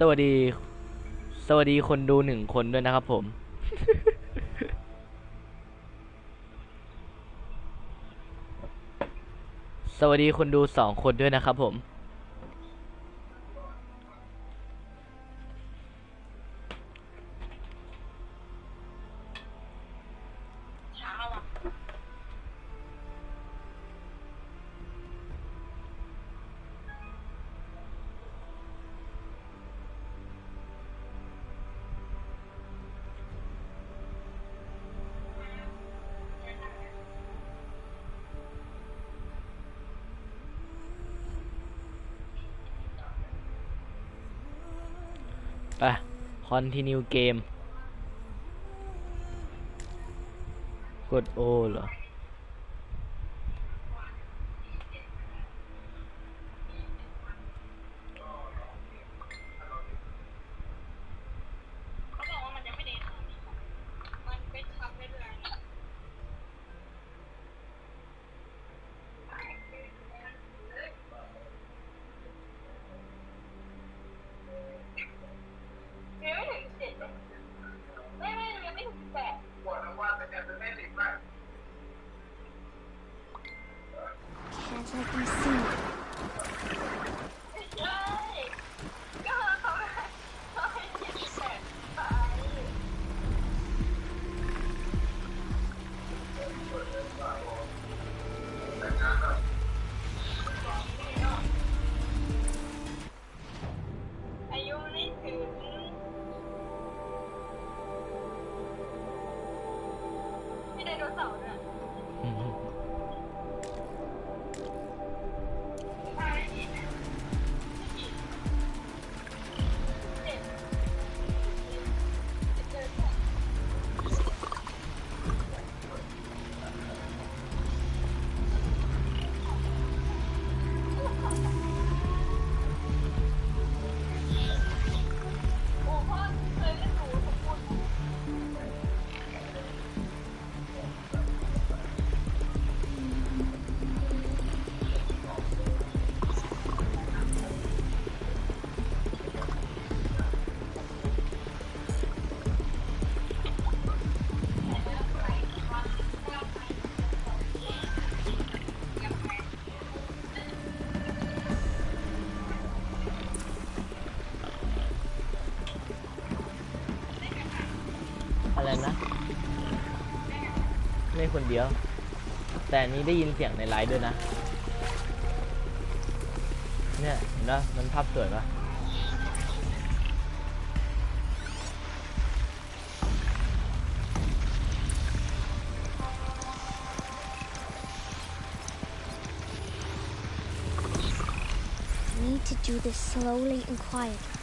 สวัสดี สวัสดีคนดูหนึ่งคนด้วยนะครับผม สวัสดีคนดูสองคนด้วยนะครับผม continue game กด O เหรอ อะไรนะ ไม่คนเดียว แต่นี้ได้ยินเสียงในไลฟ์ด้วยนะ เนี่ยเห็นปะมันภาพสวยปะ Need to do this slowly and quietly.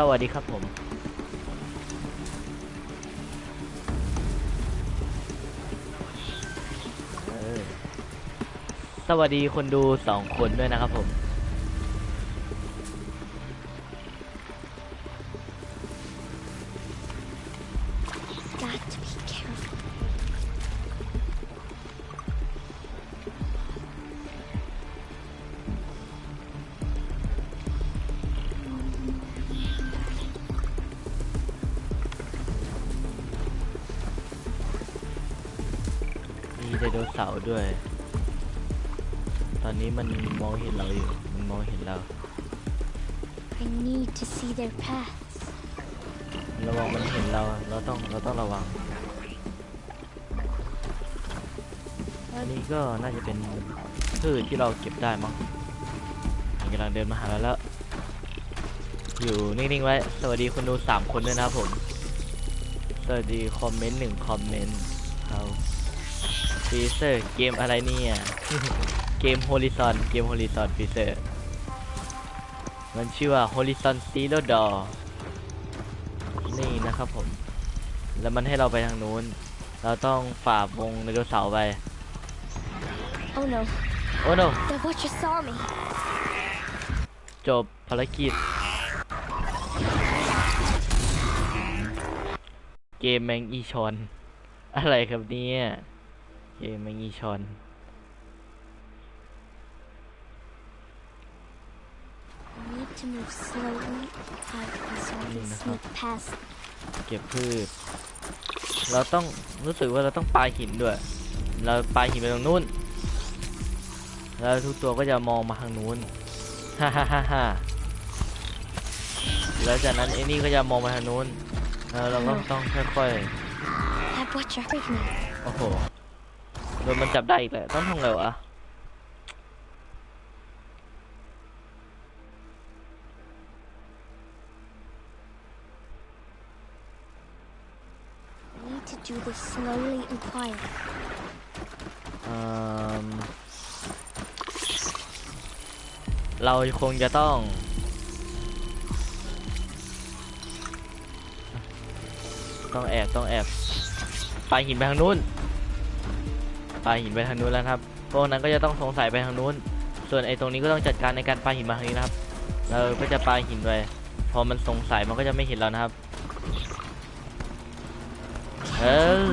สวัสดีครับผม สวัสดีคนดูสองคนด้วยนะครับผม มีไดโนเสาร์ด้วย ตอนนี้มันมองเห็นเราอยู่ มันมองเห็นเรา I need to see their paths. ระวังมันเห็นเรา เราต้อง เราต้องระวัง อันนี้ก็น่าจะเป็นพืชที่เราเก็บได้มั้งมันกำลังเดินมาหาเราแล้ว อยู่นิ่งๆไว้ สวัสดีคนดูสามคนด้วยนะครับผม สวัสดีคอมเมนต์หนึ่งคอมเมนต์เขา ฟีเซอร์เกมอะไรเนี่ย เกม Horizon เกม Horizon ฟีเซอร์มันชื่อว่า Horizon Zero Dawn นี่นะครับผม แล้วมันให้เราไปทางนู้น เราต้องฝ่าวงไดโนเสาร์ไป Oh no, โอ้โน the Watcher saw me. จบภารกิจ เกมแมงอีชอน อะไรครับเนี่ย เกมแมงอีชอน I need to move slowly, quietly so I can Mm, sneak past. เก็บพืช เราต้องรู้สึกว่าเราต้องปาหินด้วย เราปาหินไปตรงนู้น แล้วทุกตัวก็จะมองมาทางนู้น ฮ่าฮ่าฮ่าฮ่าแล้วจากนั้นไอ้นี่ก็จะมองมาทางนู้น แล้วเราก็ต้องค่อย That Watcher heard me. ๆโอ้โหโดนมันจับได้อีกแล้วต้องทำไงวะ I need to do this slowly and quietly. เอิ่มเราคงจะต้องต้องแอบต้องแอบปาหินไปทางนู้น ปาหินไปทางนู้นแล้วครับ พวกนั้นก็จะต้องสงสัยไปทางนู้น ส่วนไอ้ตรงนี้ก็ต้องจัดการในการปาหินมาทางนี้นะครับ เราก็จะปาหินไป พอมันสงสัยมันก็จะไม่เห็นเรานะครับ เออ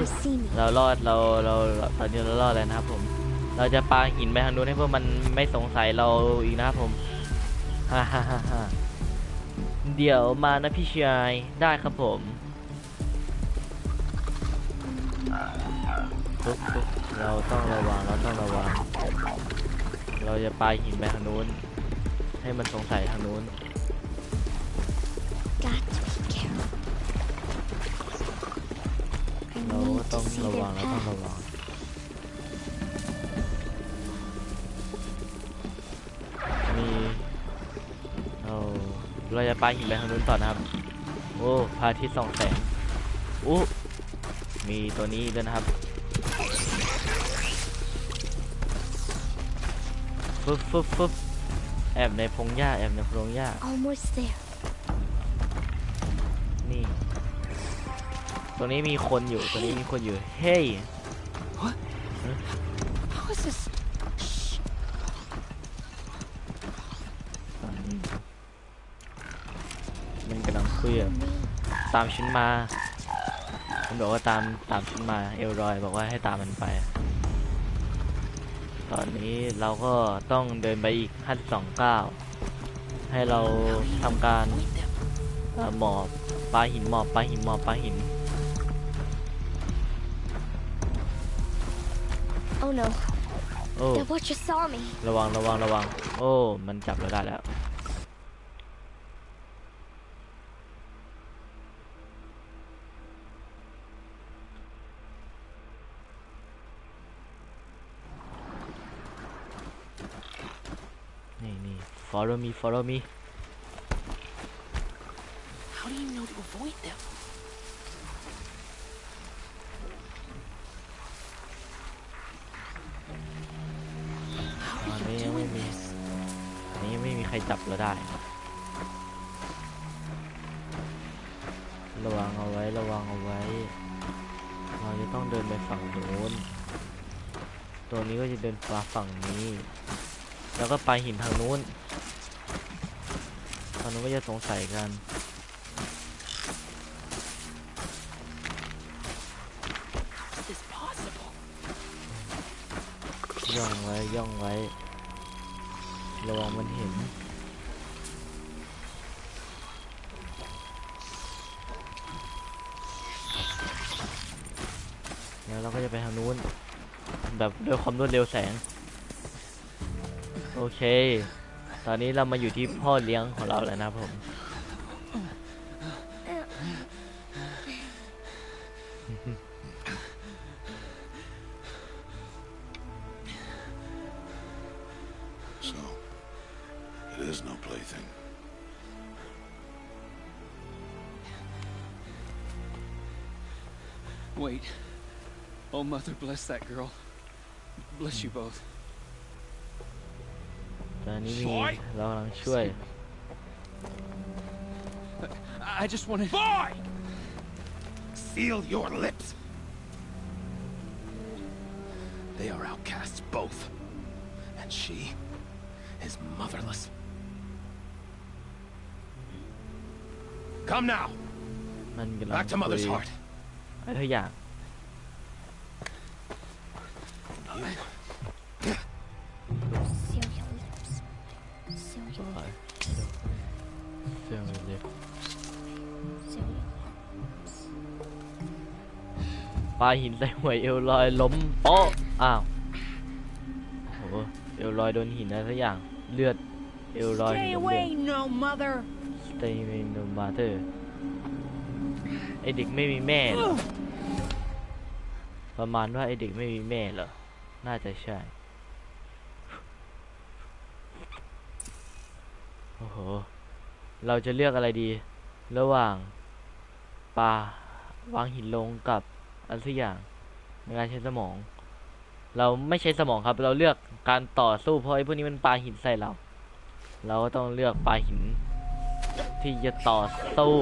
เรารอด เรา เรา ตอนนี้เรารอดแล้วนะครับผม เราจะปาหินไปทางนู้นให้พวกมันไม่สงสัยเราอีกนะครับผม ฮ่าฮ่าฮ่าฮ่าเดี๋ยวมานะพี่ชาย ได้ครับผม ปุ๊บปุ๊บ เราต้องระวังเราต้องระวัง เราจะปาหินไปทางนู้น ให้มันสงสัยทางนู้น Got to be careful. I เราก็ need ต้อ to ง see ระ their วังเราต้องระ paths. วังมีเราเราจะไปหินไปทางนู้นต่อนะครับ โอ้พระอาทิตย์ส่องแสงอู้มีตัวนี้ด้วยนะครับ ฟึบฟึบฟึบแอบในพงหญ้าแอบในพงหญ้า Almost there. นี่ ตรงนี้มีคนอยู่ ตรงนี้มีคนอยู่ เฮ้ย How is this? ตอนนี้มันกำลังคุยกับ Me. ตามฉันมา มันบอกว่าตามตามฉันมา เอลรอยบอกว่าให้ตามมันไป ตอนนี้เราก็ต้องเดินไปอีก52ก้าวให้เราทำการเอ่อหมอบปลาหินหมอบปลาหินหมอบปลาหิน Oh no, โอ้ the Watcher saw me. ระวังระวังระวัง โอ้ มันจับเราได้แล้ว นี่นี่ follow me follow me How do you know to avoid them? ตอนนี้ยังไม่มีตอนนี้ยังไม่มีใครจับเราได้ ระวังเอาไว้ ระวังเอาไว้ เราจะต้องเดินไปฝั่งโน้น ตัวนี้ก็จะเดินฟ้าฝั่งนี้ แล้วก็ไปหินทางนู้น ทางนู้นก็จะสงสัยกันย่องไว้ย่องไว้ระวังมันเห็นแล้วเราก็จะไปทางนู้น แบบด้วยความรวดเร็วแสง โอเค ตอนนี้เรามาอยู่ที่พ่อเลี้ยงของเราแล้วนะครับผม So, it is no plaything. Wait. Oh, Mother, bless that girl. Bless you both. ตอนนี้มีเรากำลังช่วย I I just wanted. Boy! Seal your lips! They are outcasts, both. And she is motherless. Come now, มันกำลัง back to คุ Mother's ย heart. อะไรทุกอย่าง าหินใส่หัวเอวลอยล้มโป๊ะอ้าวโอ้โหเอวลอยโดนหินอะไรสักอย่างเลือดเอวลอยหิน Stay ล้มเลือ away, ด no mother. Stay away no mother ไอเด็กไม่มีแม่เหรอประมาณว่าไอเด็กไม่มีแม่เหรอน่าจะใช่โอ้โหเราจะเลือกอะไรดี ระหว่างปลาวางหินลงกับ อะไรสักอย่างในการใช้สมอง เราไม่ใช้สมองครับ เราเลือกการต่อสู้เพราะไอ้พวกนี้มันปาหินใส่เรา เราก็ต้องเลือกปลาหิน ที่จะต่อสู้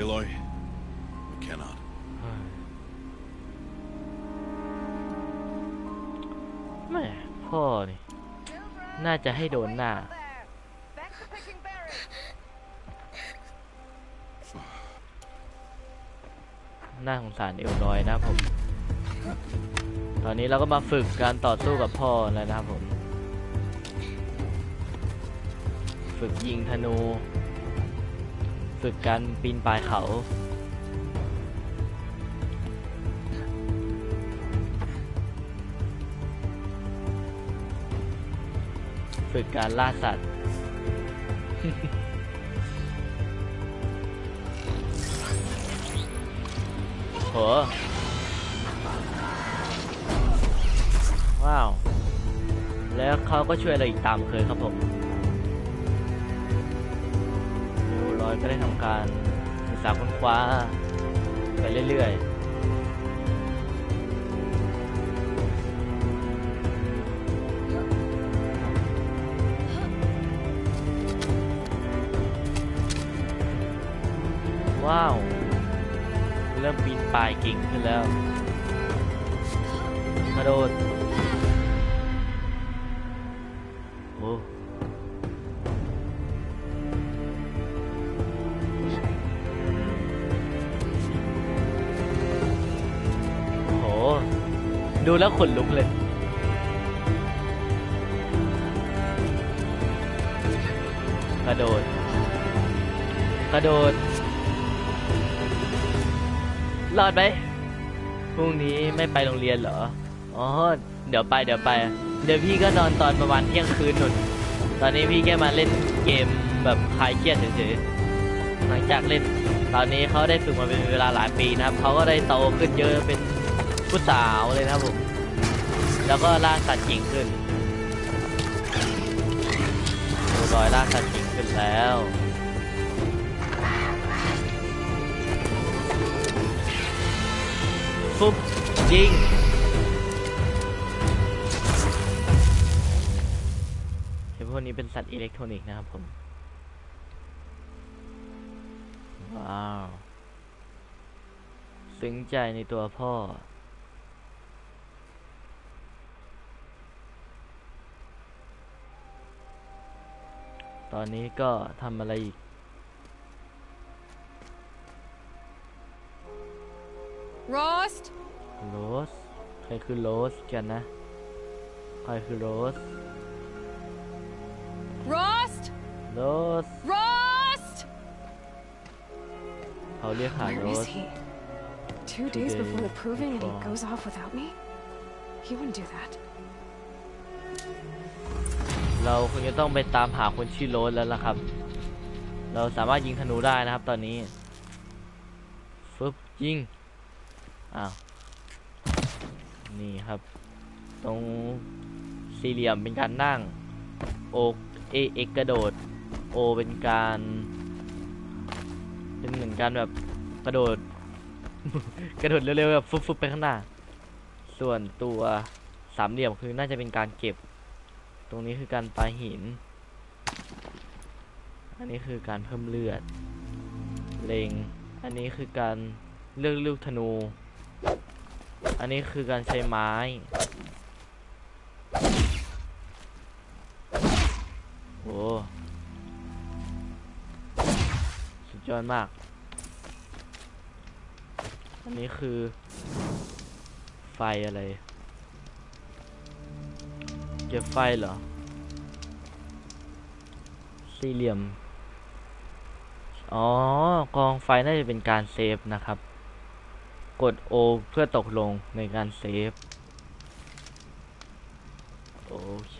Aloy, we cannot. แม่พ่อนี่ น่าจะให้โดนหน้า น้าของสารเอลลอยนะครับผม ตอนนี้เราก็มาฝึกการต่อสู้กับพ่อแล้วนะครับผม ฝึกยิงธนู ฝึกการปีนป่ายเขาฝึกการล่าสัตว์ โหว้าว แล้วเขาก็ช่วยเราอีกตามเคยครับผมโอ้ร้อยก็ได้ทำการศึกษาค้นคว้า ไปเรื่อยๆว้าว เริ่มปีนป่ายเก่งขึ้นแล้วกระโดดโอ้โห ดูแล้วขนลุกเลยกระโดดกระโดด รอดไหมพรุ่งนี้ไม่ไปโรงเรียนเหรอ อ๋อ เดี๋ยวไปเดี๋ยวไป เดี๋ยวพี่ก็นอนตอนประมาณเที่ยงคืนหนุนตอนนี้พี่แค่มาเล่นเกมแบบคลายเครียดเฉยๆ หลังจากเล่น ตอนนี้เขาได้ฝึกมาเป็นเวลาหลายปีนะครับ เขาก็ได้โตขึ้นเยอะเป็นผู้สาวเลยนะครับผม แล้วก็ล่าสัตว์จริงขึ้นเรียร้อยล่าสัตว์จริงขึ้นแล้ว ปุ๊บยิงเห็นพวกวกนี้เป็นสัตว์อิเล็กทรอนิกส์นะครับผม ว้าว ซึ้งใจในตัวพ่อตอนนี้ก็ทำอะไรอีก Rost? โรสใครคือโรสกันนะ ใครคือโรส Rost? โรส Rost? เขาเรียกหา Where โร is ส he? Two days Today, before the proving and he before. goes off without me? He wouldn't do that. เราคงจะต้องไปตามหาคนชื่อโรสแล้วล่ะครับ เราสามารถยิงธนูได้นะครับตอนนี้ฟึบยิง อ้าว นี่ครับ ตรงสี่เหลี่ยมเป็นการนั่ง โอเอเอกกระโดด โอเป็นการ เป็นเหมือนการแบบกระโดด กระโดดเร็วๆแบบฟึบๆไปข้างหน้า ส่วนตัวสามเหลี่ยมคือน่าจะเป็นการเก็บ ตรงนี้คือการปาหิน อันนี้คือการเพิ่มเลือด เล็งอันนี้คือการเลือกลูกธนู อันนี้คือการใช้ไม้โอ้สุดยอดมาก อันนี้คือ ไฟอะไร เก็บไฟเหรอ สี่เหลี่ยม อ๋อ กองไฟน่าจะเป็นการเซฟนะครับ กด O เพื่อตกลงในการเซฟ โอเค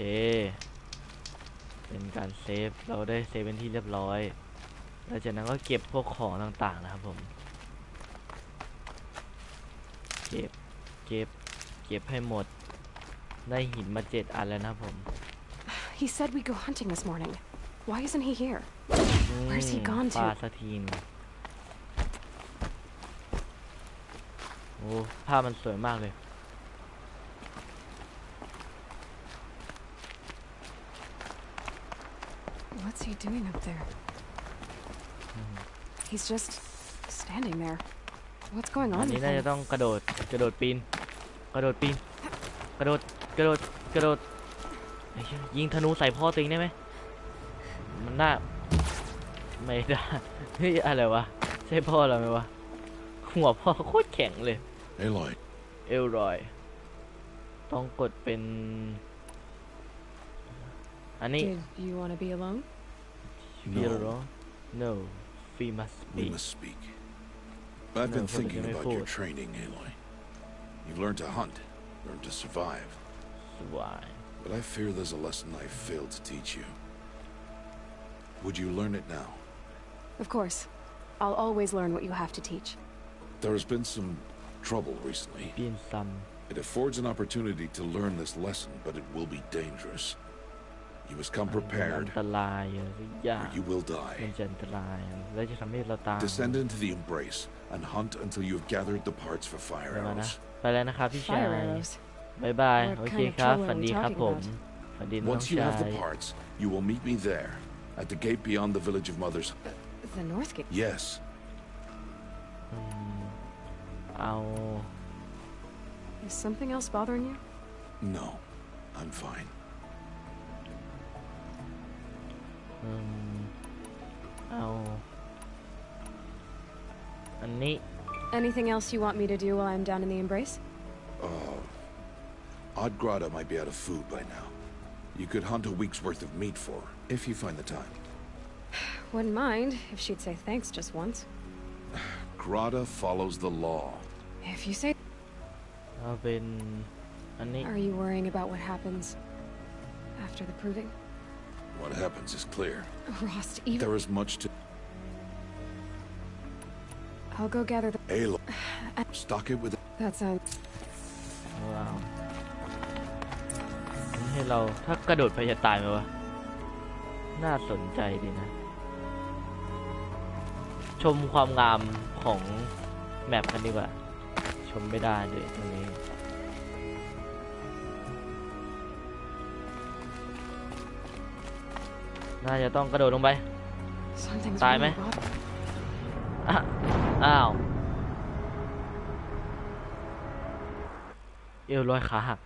เป็นการเซฟ เราได้เซฟเป็นที่เรียบร้อยแล้วจากนั้นก็เก็บพวกของต่างๆนะครับผม เก็บ เก็บ เก็บให้หมด ได้หินมาเจ็ดอันแล้วนะครับผม He said we go hunting this morning. Why isn't he here? อืม Where's he gone to? ปลาสักทีหนึ โอ้ภาพมันสวยมากเลย What's he doing up there? He's just standing there. What's going อัน on นี้ with น่าจะ him? ต้องกระโดดกระโดดปีน กระโดดปีน กระโดดกระโดดกระโดดไอ้เหี้ยยิงธนูใส่พ่อตัวเองได้ไหมมันน่าไม่ได้เฮ้ยอะไรวะใช่พ่อเราไหมวะ หัวพ่อโคตรแข็งเลย Aloy, เอลรอย ต้องกดเป็น อันนี้ Did you want to be alone? Hero no we must we be must speak. I've No, been for the thinking Jimmy about your Ford. training, Aloy. You've learned to hunt, learned to survive, สวาย but I fear there's a lesson I failed to teach you. Would you learn it now? Of course. I'll always learn what you have to teach. There has been some trouble recently. It affords an opportunity to learn this lesson, but it will be dangerous. You must come prepared, or you will die. Descend into the embrace and hunt until you have gathered the parts for fire arrows. Bye bye. Okay, kind of are we? Once you have the parts, you will meet me there, at the gate beyond the village of mothers. The north gate? Yes. I'll... Is something else bothering you? No, I'm fine. Um, I'll... A neat. Anything else you want me to do while I'm down in the Embrace? Oh, Odd Grata might be out of food by now. You could hunt a week's worth of meat for her, if you find the time. Wouldn't mind if she'd say thanks just once. Grata follows the law. If you say. เอาเป็นอันนี้ Are you worrying about what happens after the proving? What happens is clear. Rost, even. There is much to I'll go gather the. Aloy. Stock it with That sounds. ว้าวนี่ให้เราถ้ากระโดดไปจะตายไหมวะ น่าสนใจดีนะ ชมความงามของแมปกันดีกว่า ชมไม่ได้เลยตรงนี้อน่าจะต้องกระโดดลงไป Something's Time, really eh? bothering อะอ้าว เอวลอยขาหัก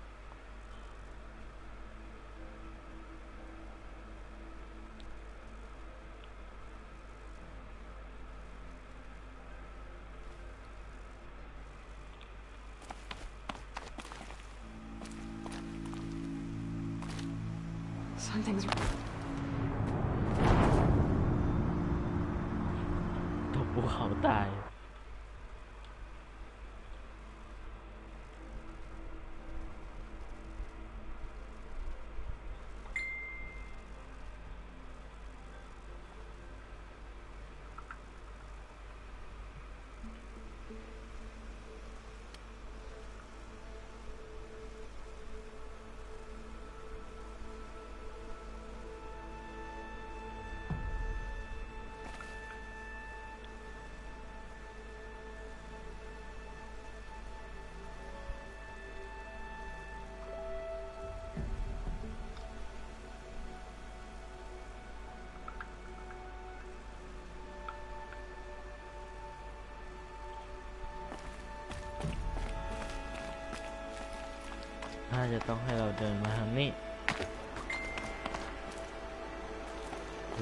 จะต้องให้เราเดินมาทางนี้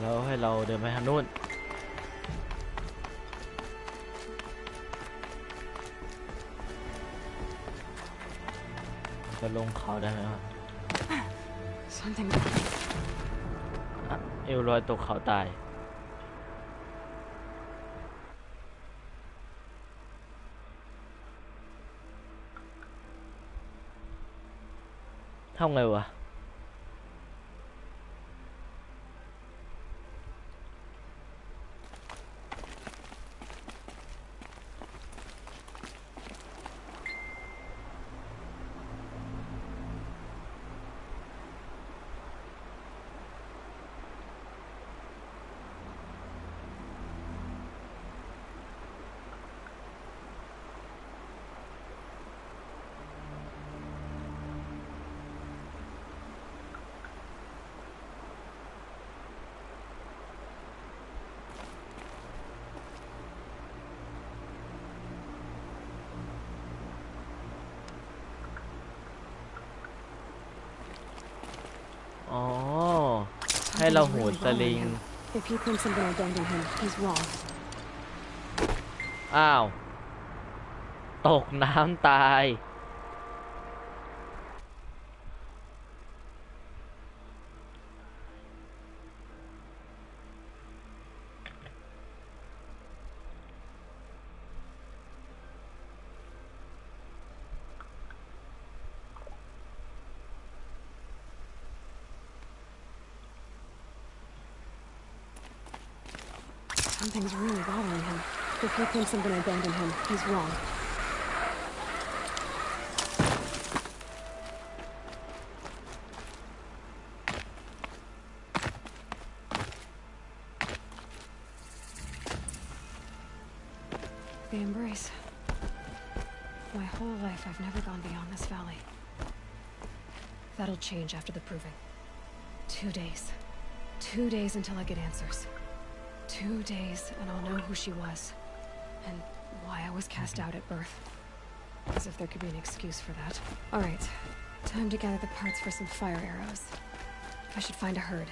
แล้วให้เราเดินไปทางนู้นจะลงเขาได้ไหมวะ something. อะเอวลอยตกเขาตาย ทำไงวะ อ๋อ ให้ เราโหนสลิง If he thinks I'm gonna abandon him, he's wrong. อ้าว ตกน้ำตาย thinks I'm gonna abandon him, he's wrong. The embrace. My whole life, I've never gone beyond this valley. That'll change after the proving. Two days. Two days until I get answers. Two days, and I'll know who she was. And why I was cast mm-hmm. out at birth. As if there could be an excuse for that. Alright, time to gather the parts for some fire arrows. I should find a herd.